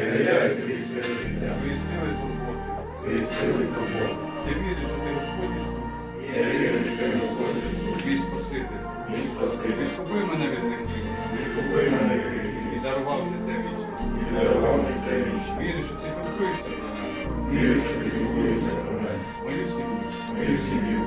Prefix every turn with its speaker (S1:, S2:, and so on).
S1: являють тобі своє життя, свої сили турботи, свої сили турботи.
S2: Я вірю, що ти Господь Ісус.
S1: Я вірю, що ти Господь Ісус.
S2: Мій Спаситель.
S1: Мій Спаситель.
S2: Відкупи мене від них.
S1: Відкупи мене від
S2: них.
S1: І
S2: дарував життя вічне.
S1: І дарував життя вічне.
S2: Вірю, що ти купишся.
S1: Вірю, що ти купишся. про мене.
S2: Мою сім'ю.
S1: Мою сім'ю.